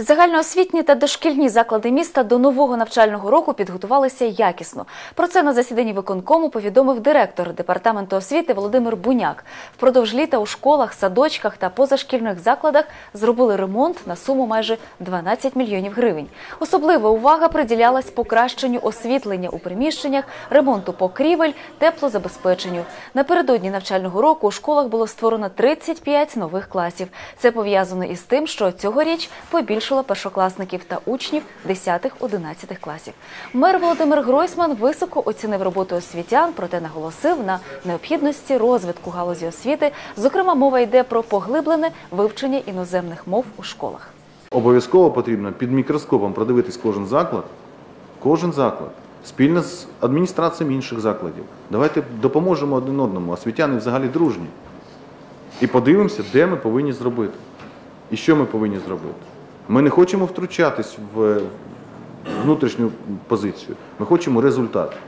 Загальноосвітні та дошкільні заклади міста до нового навчального року підготувалися якісно. Про це на засіданні виконкому повідомив директор департаменту освіти Володимир Буняк. Впродовж літа у школах, садочках та позашкільних закладах зробили ремонт на суму майже 12 мільйонів гривень. Особлива увага приділялась покращенню освітлення у приміщеннях, ремонту покрівель, теплозабезпеченню. Напередодні навчального року у школах було створено 35 нових класів. Це пов'язано із тим, що цьогоріч побільшало першокласників та учнів 10-11 класів. Мер Володимир Гройсман високо оцінив роботу освітян, проте наголосив на необхідності розвитку галузі освіти. Зокрема, мова йде про поглиблене вивчення іноземних мов у школах. Обов'язково потрібно під мікроскопом продивитись кожен заклад, кожен заклад, спільно з адміністраціями інших закладів. Давайте допоможемо один одному, освітяни взагалі дружні. І подивимося, де ми повинні зробити. І що ми повинні зробити. Ми не хочемо втручатись в внутрішню позицію, ми хочемо результат.